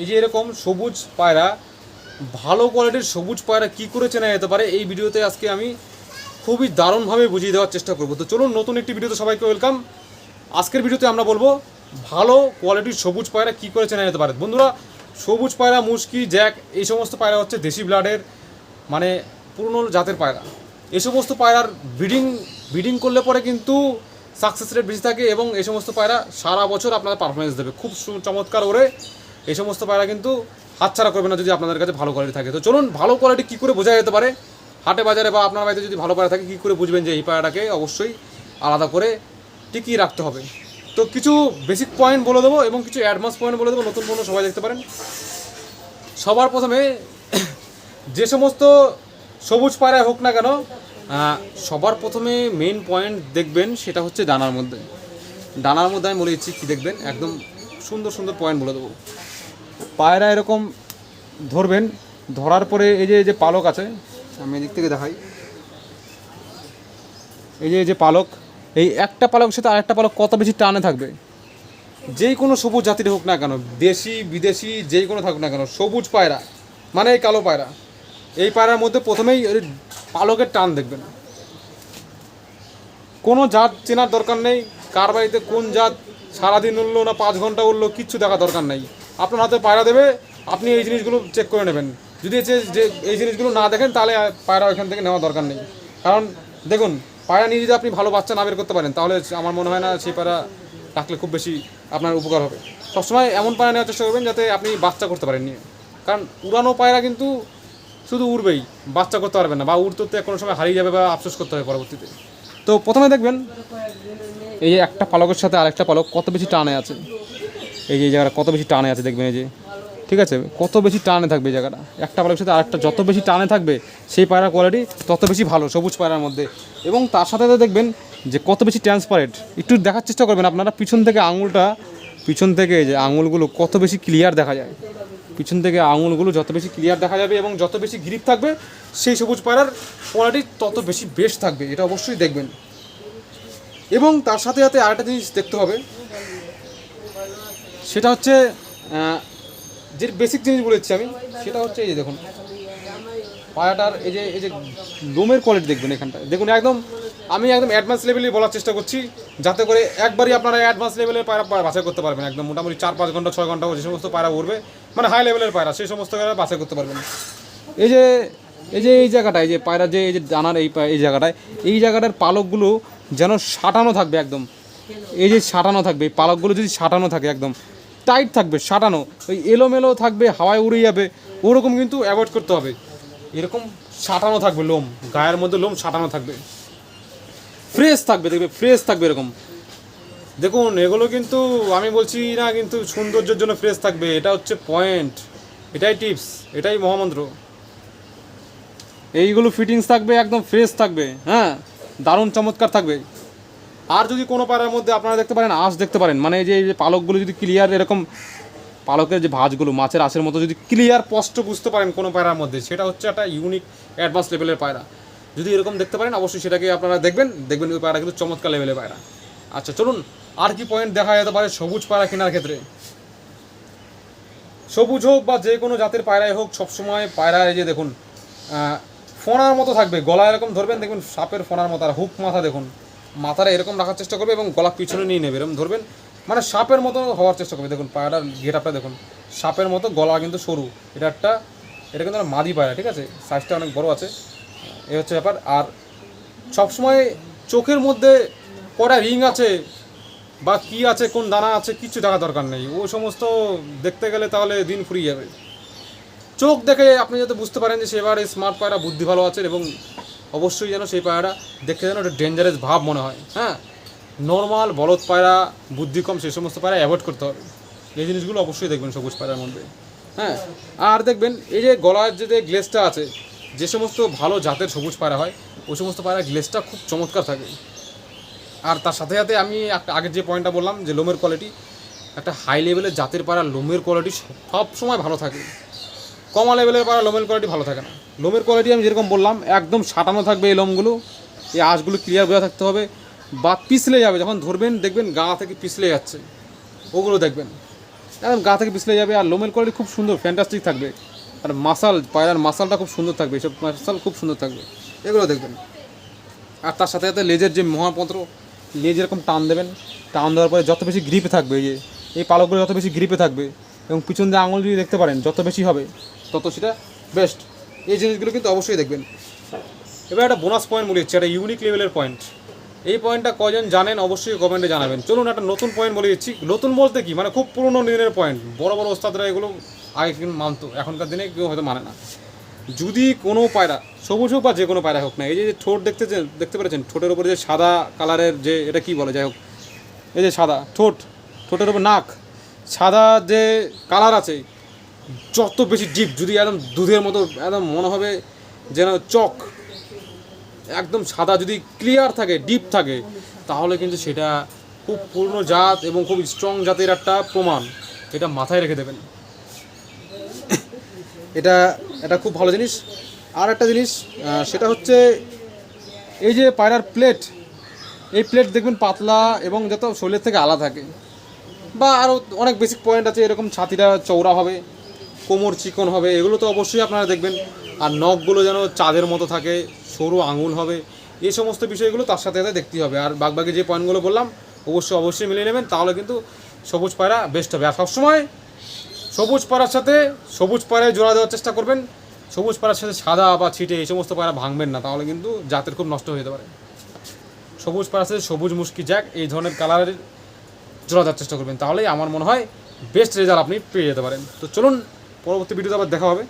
এই যে এরকম সবুজ পায়রা, ভালো কোয়ালিটির সবুজ পায়রা কী করে চেনা যেতে পারে, এই ভিডিওতে আজকে আমি খুবই দারুণভাবে বুঝিয়ে দেওয়ার চেষ্টা করব। তো চলুন, নতুন একটি ভিডিওতে সবাইকে ওয়েলকাম আজকের ভিডিওতে আমরা বলব, ভালো কোয়ালিটির সবুজ পায়রা কী করে চেনা যেতে পারে? বন্ধুরা, সবুজ পায়রা মুশকি জ্যাক, এই সমস্ত পায়রা হচ্ছে দেশি ব্লাডের মানে পুরনো জাতের পায়রা। এই সমস্ত পায়রার ব্রিডিং ব্রিডিং করলে পরে কিন্তু সাকসেস রেট বেশি থাকে এবং এই সমস্ত পায়রা সারা বছর আপনাদের পারফরমেন্স দেবে। খুব চমৎকার ওরে। এই সমস্ত পায়রা কিন্তু হাতছাড়া করবে না যদি আপনাদের কাছে ভালো কোয়ালিটি থাকে। তো চলুন, ভালো কোয়ালিটি কী করে বোঝা যেতে পারে? হাটে বাজারে বা আপনার বাড়িতে যদি ভালো পায়রা থাকে, কী করে বুঝবেন যে এই পায়রাটাকে অবশ্যই আলাদা করে টিকিয়ে রাখতে হবে? তো কিছু বেসিক পয়েন্ট বলে দেবো এবং কিছু অ্যাডভান্স পয়েন্ট বলে দেবো, নতুন পণ্য সবাই দেখতে পারেন। সবার প্রথমে যে সমস্ত সবুজ পায়রায় হোক না কেন সবার প্রথমে মেন পয়েন্ট দেখবেন, সেটা হচ্ছে ডানার মধ্যে। ডানার মধ্যে আমি বলে দিচ্ছি কী দেখবেন? একদম সুন্দর সুন্দর পয়েন্ট বলে দেবো। পায়রা এরকম ধরবেন, ধরার পরে এই যে এই যে পালক আছে, আমি এদিক থেকে দেখাই। এই যে এই যে পালক, এই একটা পালকের সাথে আরেকটা পালক কত বেশি টানে থাকবে? যেই কোনো সবুজ জাতির হোক না কেন, দেশি, বিদেশি যেই কোনো থাকুক না কেন, সবুজ পায়রা মানে এই কালো পায়রা, এই পায়রার মধ্যে প্রথমেই পালকের টান দেখবেন। কোনো জাত চেনার দরকার নেই কার বাড়িতে কোন জাত, সারাদিন উঠল না, পাঁচ ঘণ্টা উঠল কিচ্ছু দেখা দরকার নেই। আপনার হাতে পায়রা দেবে, আপনি এই জিনিসগুলো চেক করে নেবেন। যদি যে এই জিনিসগুলো না দেখেন, তাহলে পায়রা ওইখান থেকে নেওয়া দরকার নেই। কারণ, দেখুন, পায়রা নিয়ে যদি আপনি ভালো বাচ্চা না বের করতে পারেন, তাহলে আমার মনে হয় না সেই পায়রা রাখলে খুব বেশি আপনার উপকার হবে। সবসময় এমন পায়রা নেওয়ার চেষ্টা করবেন, যাতে আপনি বাচ্চা করতে পারেন নিয়ে। কারণ, উড়ানো পায়রা কিন্তু শুধু উড়বেই, বাচ্চা করতে পারবেন না, বা উড়তে কোনো সময় হারিয়ে যাবে বা আফসোস করতে হবে পরবর্তীতে। তো প্রথমে দেখবেন, এই যে একটা পালকের সাথে আরেকটা পালক কত বেশি টানে আছে। এই যে জায়গাটা কত বেশি টানে আছে দেখবেন এই যে। ঠিক আছে? কত বেশি টানে থাকবে এই জায়গাটা? একটা পালকের সাথে আরেকটা যত বেশি টানে থাকবে, সেই পায়রার কোয়ালিটি তত বেশি ভালো, সবুজ পায়রার মধ্যে। এবং তার সাথে দেখবেন যে কত বেশি ট্রান্সপারেন্ট একটু দেখার চেষ্টা করবেন, আপনারা পিছন থেকে আঙুলটা, পিছন থেকে যে আঙুলগুলো কত বেশি ক্লিয়ার দেখা যায়। পিছন থেকে আঙুলগুলো যত বেশি ক্লিয়ার দেখা যাবে এবং যত বেশি গ্রিপ থাকবে, সেই সবুজ পায়রার কোয়ালিটি তত বেশি বেস্ট থাকবে, এটা অবশ্যই দেখবেন। এবং তার সাথে সাথে আরেকটা জিনিস দেখতে হবে, সেটা হচ্ছে যে বেসিক জিনিস বলেছি আমি, সেটা হচ্ছে এই যে দেখুন পায়াটার এই যে এই যে লোমের কোয়ালিটি দেখবেন এখানটায় দেখুন, একদম, আমি একদম অ্যাডভান্স লেভেলে বলার চেষ্টা করছি, যাতে করে একবারই আপনারা অ্যাডভান্স পায়রা পায়রা বাছাই করতে পারবেন। একদম মোটামুটি চার পাঁচ ঘণ্টা, ছয় ঘণ্টা যে সমস্ত পায়রা উঠবে মানে হাই লেভেলের পায়রা, সেই সমস্ত পায়রা বাছাই করতে পারবেন। এই যে এই যে এই জায়গাটায় যে পায়রা যে, এই যে দানার এই এই জায়গাটায়, এই জায়গাটার পালকগুলো যেন সাঁটানো থাকবে একদম। এই যে সাঁটানো থাকবে, এই পালকগুলো যদি সাঁটানো থাকে একদম টাইট থাকবে, সাঁটানো, ওই এলোমেলো থাকবে, হাওয়ায় উড়ে যাবে, ওরকম কিন্তু অ্যাভয়েড করতে হবে। এরকম সাঁটানো থাকবে লোম, গায়ের মধ্যে লোম সাঁটানো থাকবে। ফ্রেশ থাকবে, দেখবে ফ্রেশ থাকবে এরকম। দেখুন, এগুলো কিন্তু আমি বলছি না কিন্তু সৌন্দর্যের জন্য ফ্রেশ থাকবে। এটা হচ্ছে পয়েন্ট এটাই টিপস এটাই মহামন্ত্র। এইগুলো ফিটিংস থাকবে, একদম ফ্রেশ থাকবে হ্যাঁ? দারুণ চমৎকার থাকবে। আর যদি কোনো পায়রার মধ্যে আপনারা দেখতে পারেন, আঁশ দেখতে পারেন মানে এই যে এই যে পালকগুলো যদি ক্লিয়ার এরকম পালকের যে ভাঁজগুলো, মাছের আঁশের মতো যদি ক্লিয়ার স্পষ্ট বুঝতে পারেন কোনো পায়রার মধ্যে, সেটা হচ্ছে একটা ইউনিক অ্যাডভান্স লেভেলের পায়রা। যদি এরকম দেখতে পারেন, অবশ্যই সেটাকে আপনারা দেখবেন দেখবেন ওই পায়রা কিন্তু চমৎকার লেভেলের পায়রা। আচ্ছা চলুন আর কি পয়েন্ট দেখা যেতে পারে সবুজ পায়রা কেনার ক্ষেত্রে? সবুজ হোক বা যে কোনো জাতের পায়রাই হোক, সবসময় পায়রা এই যে দেখুন ফোনার মতো থাকবে। গলা এরকম ধরবেন, দেখবেন সাপের ফোনার মতো, আর হুক মাথা দেখুন, মাথাটা এরকম রাখার চেষ্টা করবে এবং গলা পিছনে নিয়ে নেবে, এরকম ধরবেন। মানে সাপের মতো হওয়ার চেষ্টা করবে। দেখুন, পায়রার গেট আপটা দেখুন, সাপের মতো গলা কিন্তু সরু। এটা একটা, এটা কিন্তু মাদি পায়রা, ঠিক আছে? সাইজটা অনেক বড় আছে। এই হচ্ছে ব্যাপার। আর সবসময় চোখের মধ্যে কটা রিং আছে বা কি আছে, কোন দানা আছে, কিছু দেখা দরকার নেই। ও সমস্ত দেখতে গেলে তাহলে দিন ফুরিয়ে যাবে। চোখ দেখে আপনি যাতে বুঝতে পারেন যে সেবার এই স্মার্ট পায়রা বুদ্ধি ভালো আছে এবং অবশ্যই যেন সেই পায়রা দেখতে যেন একটা ডেঞ্জারাস ভাব মনে হয়। হ্যাঁ? নর্মাল বলদ পায়রা, বুদ্ধি কম সেই সমস্ত পায়রা অ্যাভয়েড করতে হবে। এই জিনিসগুলো অবশ্যই দেখবেন সবুজ পায়রার মধ্যে। হ্যাঁ? আর দেখবেন, এই যে গলার যে গ্লেসটা আছে, যে সমস্ত ভালো জাতের সবুজ পায়রা হয় ওই সমস্ত পায়রা গ্লেসটা খুব চমৎকার থাকে। আর তার সাথে সাথে আমি একটা আগের যে পয়েন্টটা বললাম যে লোমের কোয়ালিটি একটা হাই লেভেলের জাতের পাড়া লোমের কোয়ালিটি সব সময় ভালো থাকে। কমা লেভেলের পাড়া লোমের কোয়ালিটি ভালো থাকে না। লোমের কোয়ালিটি আমি যেরকম বললাম, একদম সাঁটানো থাকবে এই লোমগুলো, এই আঁশগুলো ক্লিয়ার বোঝা থাকতে হবে বা পিছলে যাবে, যখন ধরবেন দেখবেন গা থেকে পিছলে যাচ্ছে, ওগুলো দেখবেন। একদম গা থেকে পিছলে যাবে আর লোমের কোয়ালিটি খুব সুন্দর ফ্যান্টাস্টিক থাকবে। আর মাসাল পায়রার মাসালটা খুব সুন্দর থাকবে, এসব মাসাল খুব সুন্দর থাকবে, এগুলো দেখবেন। আর তার সাথে সাথে লেজের যে মহাপত্র লেজ এরকম টান দেবেন, টান দেওয়ার পরে যত বেশি গ্রিপে থাকবে, এই যে এই পালকগুলো যত বেশি গ্রিপে থাকবে এবং পিছন দিয়ে আঙুল যদি দেখতে পারেন, যত বেশি হবে, তত সেটা বেস্ট এই জিনিসগুলো কিন্তু অবশ্যই দেখবেন। এবার একটা বোনাস পয়েন্ট বলে দিচ্ছি একটা ইউনিক লেভেলের পয়েন্ট এই পয়েন্টটা কজন জানেন অবশ্যই কমেন্টে জানাবেন। চলুন একটা নতুন পয়েন্ট বলে দিচ্ছি। নতুন বলতে কি? মানে খুব পুরনো দিনের পয়েন্ট বড় বড় ওস্তাদরা এগুলো আগে মানতো, এখনকার দিনে কেউ হয়তো মানে না। যদি কোনো পায়রা, সবুজ হোক বা যে কোনো পায়রা হোক না, এই যে ঠোঁট দেখতে দেখতে পেরেছেন, ঠোঁটের উপরে যে সাদা কালারের যে, এটা কি বলে, যাই হোক, এই যে সাদা ঠোঁট, ঠোঁটের উপর নাক, সাদা যে কালার আছে, যত বেশি ডিপ যদি একদম দুধের মতো, একদম মনে হবে যেন চক, একদম সাদা, যদি ক্লিয়ার থাকে ডিপ থাকে, তাহলে কিন্তু সেটা খুব পূর্ণ জাত এবং খুব স্ট্রং জাতের একটা প্রমাণ এটা মাথায় রেখে দেবেন। এটা এটা খুব ভালো জিনিস। আর একটা জিনিস সেটা হচ্ছে এই যে পায়রার প্লেট, এই প্লেট দেখবেন পাতলা এবং যত শরীরের থেকে আলাদা থাকে। বা আরও অনেক বেসিক পয়েন্ট আছে, এরকম ছাতিটা চৌড়া হবে, কোমর চিকন হবে, এগুলো তো অবশ্যই আপনারা দেখবেন। আর নখগুলো যেন চাঁদের মতো থাকে, সরু আঙুল হবে এই সমস্ত বিষয়গুলো তার সাথে সাথে দেখতেই হবে। আর বাদবাকি যে পয়েন্টগুলো বললাম, অবশ্যই অবশ্যই মিলিয়ে নেবেন, তাহলে কিন্তু সবুজ পায়রা বেস্ট হবে। আর সবসময় সবুজ পাড়ার সাথে সবুজ পাড়ায় জোড়া দেওয়ার চেষ্টা করবেন। সবুজ পাড়ার সাথে সাদা বা ছিটে এই সমস্ত পাড়া ভাঙবেন না, তাহলে কিন্তু জাতের খুব নষ্ট হয়ে যেতে পারে। সবুজ পাড়ার সাথে সবুজ মুশকি জ্যাক এই ধরনের কালারের জোড়া দেওয়ার চেষ্টা করবেন, তাহলেই আমার মনে হয় বেস্ট রেজাল্ট আপনি পেয়ে যেতে পারেন। তো চলুন, পরবর্তী ভিডিওতে আবার দেখা হবে।